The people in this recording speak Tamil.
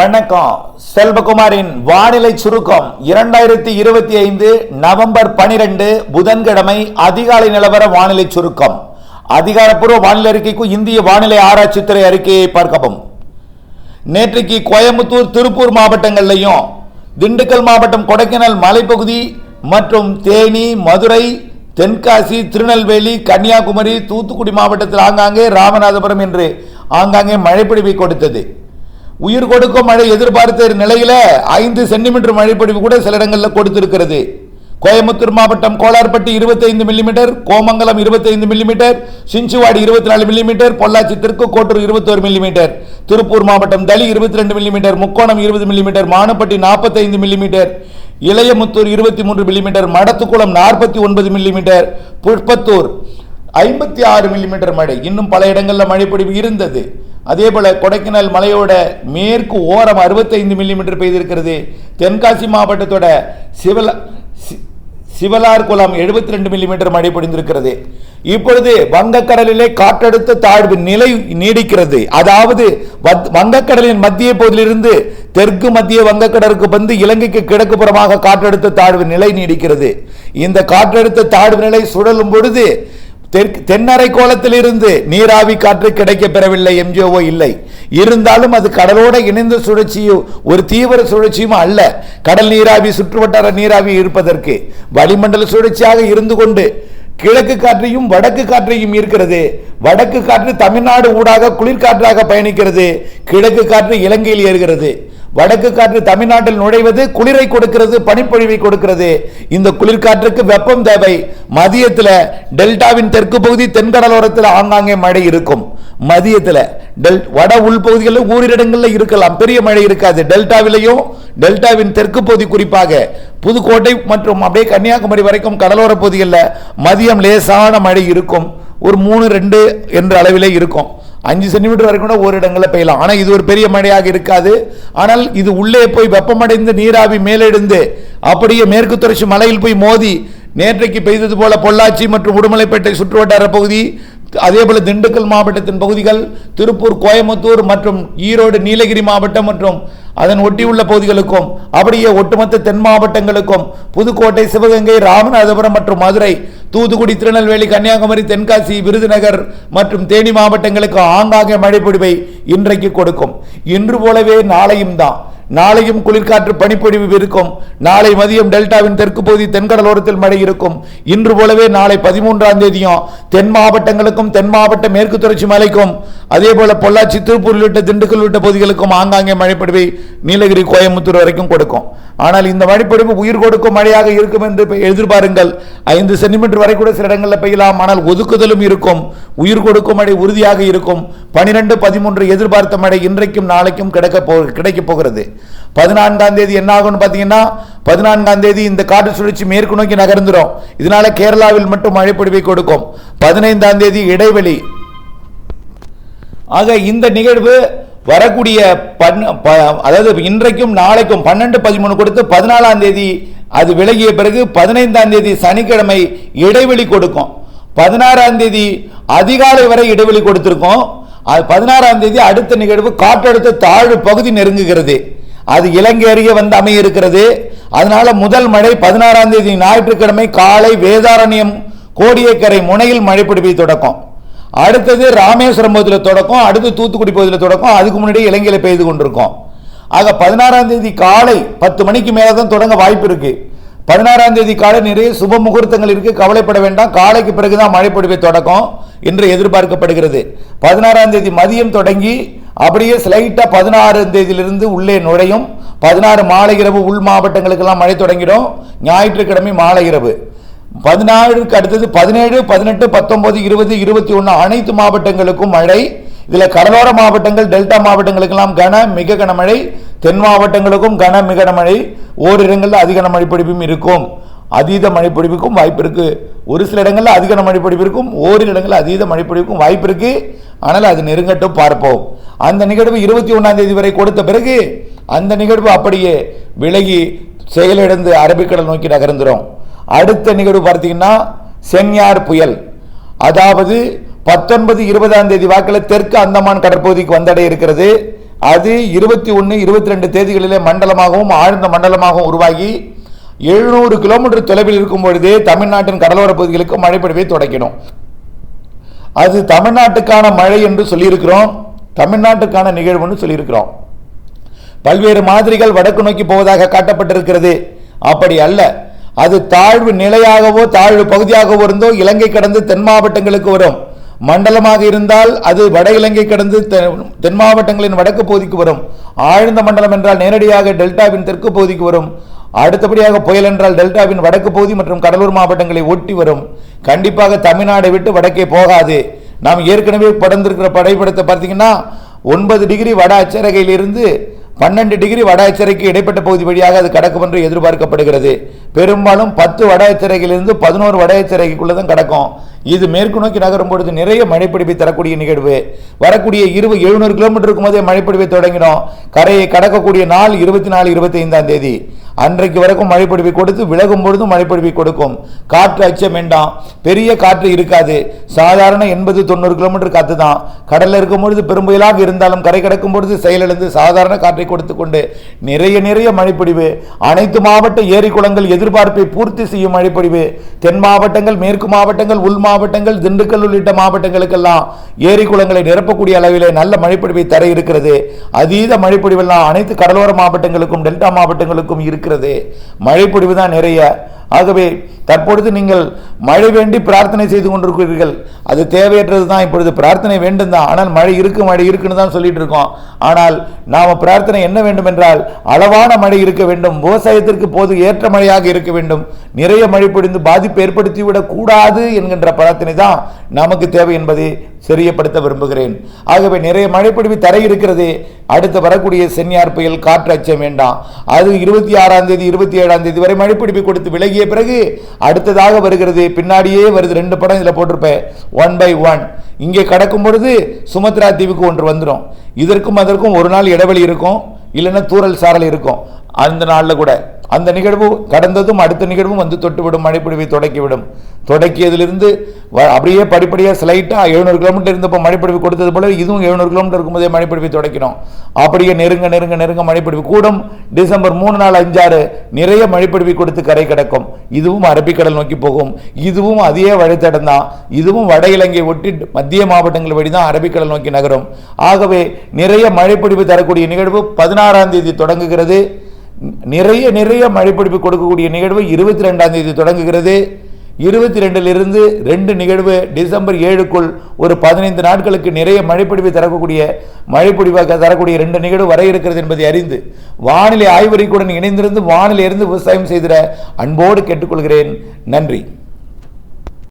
வணக்கம். செல்வகுமாரின் வானிலை சுருக்கம். இரண்டாயிரத்தி இருபத்தி ஐந்து நவம்பர் பனிரெண்டு புதன்கிழமை அதிகாலை நிலவர வானிலை சுருக்கம். அதிகாரப்பூர்வ வானிலை அறிக்கைக்கு இந்திய வானிலை ஆராய்ச்சித்துறை அறிக்கையை பார்க்கவும். நேற்றைக்கு கோயம்புத்தூர் திருப்பூர் மாவட்டங்கள்லையும் திண்டுக்கல் மாவட்டம் கொடைக்கானல் மலைப்பகுதி மற்றும் தேனி மதுரை தென்காசி திருநெல்வேலி கன்னியாகுமரி தூத்துக்குடி மாவட்டத்தில் ஆங்காங்கே ராமநாதபுரம் என்று ஆங்காங்கே மழைப்பிடிவை கொடுத்தது. உயிர் கொடுக்கும் மழை எதிர்பார்த்த நிலையில ஐந்து சென்டிமீட்டர் மழைப்பொழிவு கூட சில இடங்களில் கொடுத்திருக்கிறது. கோயம்புத்தூர் மாவட்டம் கோலார்பட்டி 25 மில்லிமீட்டர் கோமங்கலம் 25 மில்லிமீட்டர் சிஞ்சுவாடி 24 நாலு மில்லிமீட்டர் பொள்ளாச்சி தெற்கு கோட்டூர் 21 மில்லிமீட்டர் திருப்பூர் மாவட்டம் தளி 22 ரெண்டு மில்லிமீட்டர் முக்கோணம் 20 மில்லிமீட்டர் மானப்பட்டி 45 மில்லிமீட்டர் இளையமுத்தூர் 23 மூன்று மில்லிமீட்டர் மடத்துக்குளம் 49 ஒன்பது மில்லிமீட்டர் புஷ்பத்தூர் ஐம்பத்தி ஆறு மில்லிமீட்டர் மழை. இன்னும் பல இடங்களில் மழைப்பொழிவு இருந்தது. அதே போல கொடைக்கானல் மலையோட மேற்கு ஓரம் 65 மில்லிமீட்டர் பெய்திருக்கிறது. தென்காசி மாவட்டத்தோட சிவல சி- சிவலார் குளம் 72 ரெண்டு மில்லிமீட்டர் மழை பொழிந்திருக்கிறது. இப்பொழுது வங்கக்கடலிலே காற்றழுத்த தாழ்வு நிலை நீடிக்கிறது. அதாவது வங்கக்கடலின் மத்திய பகுதியிலிருந்து தெற்கு மத்திய வங்கக்கடலுக்கு வந்து இலங்கைக்கு கிழக்கு புறமாக காற்றழுத்த தாழ்வு நிலை நீடிக்கிறது. இந்த காற்றழுத்த தாழ்வு நிலை சுழலும் பொழுது தெற்கு தென்னரை கோலத்திலிருந்து நீராவி காற்று கிடைக்க பெறவில்லை எம்ஜிஓ இல்லை. இருந்தாலும் அது கடலோட இணைந்த சுழற்சியும் ஒரு தீவிர சுழற்சியும் அல்ல. கடல் நீராவி சுற்றுவட்டார நீராவி இருப்பதற்கு வளிமண்டல சுழற்சியாக இருந்து கொண்டு கிழக்கு காற்றையும் வடக்கு காற்றையும் ஈர்க்கிறது. வடக்கு காற்று தமிழ்நாடு ஊடாக குளிர்காற்றாக பயணிக்கிறது. கிழக்கு காற்று இலங்கையில் ஏறுகிறது. வடக்கு காற்று தமிழ்நாட்டில் நுழைவது குளிரை கொடுக்கிறது பனிப்பொழிவை கொடுக்கிறது. இந்த குளிர்காற்றுக்கு வெப்பம் தேவை. மதியத்தில் டெல்டாவின் தெற்கு பகுதி தென்கடலோரத்தில் ஆங்காங்கே மழை இருக்கும். மதியத்தில் டெல் வட உள்பகுதிகளில் ஊரிடங்களில் இருக்கலாம். பெரிய மழை இருக்காது. டெல்டாவிலையும் டெல்டாவின் தெற்கு பகுதி குறிப்பாக. புதுக்கோட்டை மற்றும் அப்படியே கன்னியாகுமரி வரைக்கும் கடலோர பகுதிகளில் மதியம் லேசான மழை இருக்கும். ஒரு மூணு ரெண்டு என்ற அளவிலே இருக்கும். அஞ்சு சென்டிமீட்டர் வரைக்கும் கூட ஒரு இடங்களில் பெய்யலாம். ஆனால் இது ஒரு பெரிய மழையாக இருக்காது. ஆனால் இது உள்ளே போய் வெப்பமடைந்து நீராவி மேலெடுந்து அப்படியே மேற்கு தொடர்ச்சி மலையில் போய் மோதி நேற்றைக்கு பெய்தது போல பொள்ளாச்சி மற்றும் உடுமலைப்பேட்டை சுற்றுவட்டார பகுதி அதே போல திண்டுக்கல் மாவட்டத்தின் பகுதிகள் திருப்பூர் கோயம்புத்தூர் மற்றும் ஈரோடு நீலகிரி மாவட்டம் மற்றும் அதன் ஒட்டியுள்ள பகுதிகளுக்கும் அப்படியே ஒட்டுமொத்த தென் மாவட்டங்களுக்கும் புதுக்கோட்டை சிவகங்கை ராமநாதபுரம் மற்றும் மதுரை தூத்துக்குடி திருநெல்வேலி கன்னியாகுமரி தென்காசி விருதுநகர் மற்றும் தேனி மாவட்டங்களுக்கு ஆங்காங்கே மழைப்பொழிவை இன்றைக்கு கொடுக்கும். இன்று போலவே நாளையும் தான். நாளையும் குளிர்காற்று பனிப்பொழிவு இருக்கும் நாளை மதியம் டெல்டாவின் தெற்கு பகுதி தென்கடலோரத்தில் மழை இருக்கும். இன்று போலவே நாளை பதிமூன்றாம் தேதியும் தென் மாவட்டங்களுக்கும் தென் மாவட்ட மேற்கு தொடர்ச்சி மலைக்கும் அதே போல பொள்ளாச்சி திருப்பூர் உள்ளிட்ட திண்டுக்கல் உள்ளிட்ட பகுதிகளுக்கும் ஆங்காங்கே மழைப்பொழிவை நீலகிரி கோயம்புத்தூர் வரைக்கும் கொடுக்கும். ஆனால் இந்த மழைப்பொழிவு உயிர் கொடுக்கும் மழையாக இருக்கும் என்று எதிர்பாருங்கள். ஐந்து சென்டிமீட்டர் வரை கூட சில இடங்களில் பெய்யலாம். ஆனால் ஒதுக்குதலும் இருக்கும். உயிர் கொடுக்கும் மழை உறுதியாக இருக்கும். பனிரெண்டு பதிமூன்று எதிர்பார்த்த மழை இன்றைக்கும் நாளைக்கும் கிடைக்க போ கிடைக்கப் போகிறது. பதினான்காம் தேதி என்ன ஆகும்னு பார்த்தீங்கன்னா பதினான்காம் தேதி இந்த காற்று சுழற்சி மேற்கு நோக்கி நகர்ந்துரும். இதனால கேரளாவில் மட்டும் மழைப்பொழிவை கொடுக்கும். பதினைந்தாம் தேதி இடைவெளி. ஆக இந்த நிகழ்வு வரக்கூடிய பன் ப- அதாவது இன்றைக்கும் நாளைக்கும் பன்னெண்டு பதிமூணு கொடுத்து பதினாலாம் தேதி அது விலகிய பிறகு பதினைந்தாம் தேதி சனிக்கிழமை இடைவெளி கொடுக்கும். பதினாறாம் தேதி அதிகாலை வரை இடைவெளி கொடுத்துருக்கோம். அது பதினாறாம் தேதி அடுத்த நிகழ்வு காற்றழுத்த தாழ்வு பகுதி நெருங்குகிறது. அது இலங்கை அருகே வந்து அமைய இருக்கிறது அதனால முதல் மழை பதினாறாம் தேதி ஞாயிற்றுக்கிழமை காலை வேதாரண்யம் கோடியக்கரை முனையில் மழை பிடிப்பை தொடக்கம். அடுத்தது ராமேஸ்வரம் பகுதியில் தொடக்கம் அடுத்து தூத்துக்குடி பகுதியில் தொடக்கம் அதுக்கு முன்னாடி இலங்கையில் பெய்து கொண்டிருக்கோம். ஆக பதினாறாம் தேதி காலை பத்து மணிக்கு மேலே தான் தொடங்க வாய்ப்பு இருக்குது பதினாறாம் தேதி காலை நிறைய சுப முகூர்த்தங்கள் இருக்குது கவலைப்பட வேண்டாம். காலைக்கு பிறகு தான் பொழிவை தொடக்கம் என்று எதிர்பார்க்கப்படுகிறது. பதினாறாம் தேதி மதியம் தொடங்கி அப்படியே ஸ்லைட்டாக பதினாறாம் தேதியிலிருந்து உள்ளே நுழையும். பதினாறு மாலை இரவு உள் மாவட்டங்களுக்கெல்லாம் மழை தொடங்கிடும். ஞாயிற்றுக்கிழமை மாலை இரவு. பதினாறுக்கு அடுத்தது பதினேழு பதினெட்டு பத்தொன்பது இருபது இருபத்தி ஒன்று அனைத்து மாவட்டங்களுக்கும் மழை. இதில் கடலோர மாவட்டங்கள் டெல்டா மாவட்டங்களுக்கெல்லாம் கன மிக கனமழை தென் மாவட்டங்களுக்கும் கன மிக கனமழை ஓரிடங்களில் அதிக மழை பொழிவும் இருக்கும். அதீத மழைப்பொழிவுக்கும் வாய்ப்பு இருக்கு. ஒரு சில இடங்களில் அதிக மழைப்பொழிவு இருக்கும். ஓரிரு இடங்களில் அதீத மழைப்பொழிவுக்கும் வாய்ப்பு இருக்கு. ஆனால் அது நெருங்கட்டும் பார்ப்போம். அந்த நிகழ்வு இருபத்தி ஒன்றாம் தேதி வரை கொடுத்த பிறகு அந்த நிகழ்வு அப்படியே விலகி செயலிழந்து அரபிக்கடல் நோக்கி நகர்ந்துடும் அடுத்த நிகழ்வு பார்த்தீங்கன்னா சென்யார் புயல். அதாவது பத்தொன்பது இருபதாம் தேதி வாக்கில் தெற்கு அந்தமான் கடற்பகுதிக்கு வந்தடைய இருக்கிறது. அது இருபத்தி ஒன்று இருபத்தி ரெண்டு தேதிகளிலே மண்டலமாகவும் ஆழ்ந்த மண்டலமாகவும் உருவாகி எழுநூறு கிலோமீட்டர் தொலைவில் இருக்கும் பொழுதே தமிழ்நாட்டின் கடலோர பகுதிகளுக்கு மழை தொடக்கிடும். அது தமிழ்நாட்டுக்கான மழை என்று சொல்லியிருக்கிறோம். தமிழ்நாட்டுக்கான நிகழ்வுன்னு சொல்லியிருக்கிறோம். பல்வேறு மாதிரிகள் வடக்கு நோக்கி போவதாக காட்டப்பட்டிருக்கிறது. அப்படி அல்ல. அது தாழ்வு நிலையாகவோ தாழ்வு பகுதியாகவோ இருந்தோ இலங்கை கடந்து தென் மாவட்டங்களுக்கு வரும். மண்டலமாக இருந்தால் அது வட இலங்கை கடந்து தென் மாவட்டங்களின் வடக்கு பகுதிக்கு வரும். ஆழ்ந்த மண்டலம் என்றால் நேரடியாக டெல்டாவின் தெற்கு பகுதிக்கு வரும். அடுத்தபடியாக புயல் என்றால் டெல்டாவின் வடக்கு பகுதி மற்றும் கடலூர் மாவட்டங்களை ஒட்டி வரும். கண்டிப்பாக தமிழ்நாடை விட்டு வடக்கே போகாது. நாம் ஏற்கனவே படர்ந்திருக்கிற படைப்படத்தை பார்த்தீங்கன்னா ஒன்பது டிகிரி வட அச்சரகையிலிருந்து பன்னெண்டு டிகிரி வட எச்சரிக்கை இடைப்பட்ட பகுதி வழியாக அது கடக்கும் என்று எதிர்பார்க்கப்படுகிறது. பெரும்பாலும் பத்து வட எச்சரிக்கையிலிருந்து பதினோரு வட அச்சரைக்குள்ள தான் கடக்கும். இது மேற்கு நோக்கி நகரும் பொழுது நிறைய மழைப்பிடிப்பை தரக்கூடிய நிகழ்வு. வரக்கூடிய இருபது எழுநூறு கிலோமீட்டருக்கு போதே மழைப்பிடிப்பை தொடங்கினோம். கரையை கடக்கக்கூடிய நாள் இருபத்தி நாலு இருபத்தி ஐந்தாம் தேதி. அன்றைக்கு வரைக்கும் மழைப்பொழிவை கொடுத்து விலகும் பொழுதும் மழைப்பொழிவை கொடுக்கும். காற்று அச்சம் வேண்டாம். பெரிய காற்று இருக்காது. சாதாரண எண்பது தொண்ணூறு கிலோமீட்டர் காத்து தான். கடலில் இருக்கும் பொழுது பெரும்புயலாக இருந்தாலும் கரை கிடக்கும் பொழுது செயலிழந்து சாதாரண காற்றை கொடுத்து கொண்டு நிறைய நிறைய மழைப்பொழிவு அனைத்து மாவட்ட ஏரி குளங்கள் எதிர்பார்ப்பை பூர்த்தி செய்யும் மழைப்பொழிவு தென் மாவட்டங்கள் மேற்கு மாவட்டங்கள் உள் மாவட்டங்கள் திண்டுக்கல் உள்ளிட்ட மாவட்டங்களுக்கெல்லாம் ஏரி குளங்களை நிரப்பக்கூடிய அளவிலே நல்ல மழைப்பொழிவை தர இருக்கிறது. அதீத மழைப்பொழிவெல்லாம் அனைத்து கடலோர மாவட்டங்களுக்கும் டெல்டா மாவட்டங்களுக்கும் இருக்கிறது. மழைப்பொழிவு தான் நிறைய. ஆகவே தற்பொழுது நீங்கள் மழை வேண்டி பிரார்த்தனை செய்து கொண்டிருக்கிறீர்கள். அது தேவையற்றது தான். இப்பொழுது பிரார்த்தனை வேண்டும் தான். ஆனால் மழை இருக்கு மழை இருக்குன்னு தான் சொல்லிட்டு இருக்கோம். ஆனால் நாம் பிரார்த்தனை என்ன வேண்டும் என்றால் அளவான மழை இருக்க வேண்டும். விவசாயத்திற்கு போது ஏற்ற மழையாக இருக்க வேண்டும். நிறைய மழை பொழிந்து பாதிப்பு ஏற்படுத்திவிடக் கூடாது என்கின்ற பிரார்த்தனை தான் நமக்கு தேவை என்பதை தெரியப்படுத்த விரும்புகிறேன். ஆகவே நிறைய மழைப்பொழிவு தர இருக்கிறது அடுத்து வரக்கூடிய சென்னியார் புயல் காற்று அச்சம் வேண்டாம். அது இருபத்தி ஆறாம் தேதி இருபத்தி ஏழாம் தேதி வரை மழைப்பிடிப்பு கொடுத்து விலகிய பிறகு அடுத்ததாக வருகிறது. பின்னாடியே வருது. ரெண்டு படம் இதில் போட்டிருப்பேன். ஒன் பை ஒன் இங்கே கடக்கும் பொழுது சுமத்ரா தீவுக்கு ஒன்று வந்துடும் இதற்கும் அதற்கும் ஒரு நாள் இடைவெளி இருக்கும். இல்லைன்னா தூறல் சாரல் இருக்கும். அந்த நாளில் கூட அந்த நிகழ்வு கடந்ததும் அடுத்த நிகழ்வும் வந்து தொட்டுவிடும் மழைப்பொழிவை தொடக்கிவிடும். தொடக்கியதிலிருந்து வ- அப்படியே படிப்படியாக ஸ்லைட்டாக எழுநூறு கிலோமீட்டர் இருந்தப்போ மழைப்பொழிவு கொடுத்தது போல இதுவும் எழுநூறு கிலோமீட்டர் இருக்கும்போதே மழைப்பொழிவை தொடக்கினோம். அப்படியே நெருங்க நெருங்க நெருங்க மழைப்பொழிவு கூடும். டிசம்பர் மூணு நாள் அஞ்சாறு நிறைய மழைப்பொழிவை கொடுத்து கரை கடக்கும். இதுவும் அரபிக்கடல் நோக்கி போகும். இதுவும் அதே வழித்தடம் தான். இதுவும் வட இலங்கை ஒட்டி மத்திய மாவட்டங்கள் வழி தான் அரபிக்கடல் நோக்கி நகரும். ஆகவே நிறைய மழைப்பொழிவு தரக்கூடிய நிகழ்வு பதினாறாம் தேதி தொடங்குகிறது. நிறைய நிறைய மழைப்பிடிப்பு கொடுக்கக்கூடிய நிகழ்வு இருபத்தி ரெண்டாம் தேதி தொடங்குகிறது. இருபத்தி ரெண்டிலிருந்து ரெண்டு நிகழ்வு டிசம்பர் ஏழுக்குள் ஒரு பதினைந்து நாட்களுக்கு நிறைய மழைப்பிடிப்பு தரக்கூடிய மழைப்பிடிப்பாக தரக்கூடிய ரெண்டு நிகழ்வு வர இருக்கிறது என்பதை அறிந்து வானிலை ஆய்வறிக்கையுடன் இணைந்திருந்து வானிலை இருந்து விவசாயம் செய்திட அன்போடு கேட்டுக்கொள்கிறேன். நன்றி.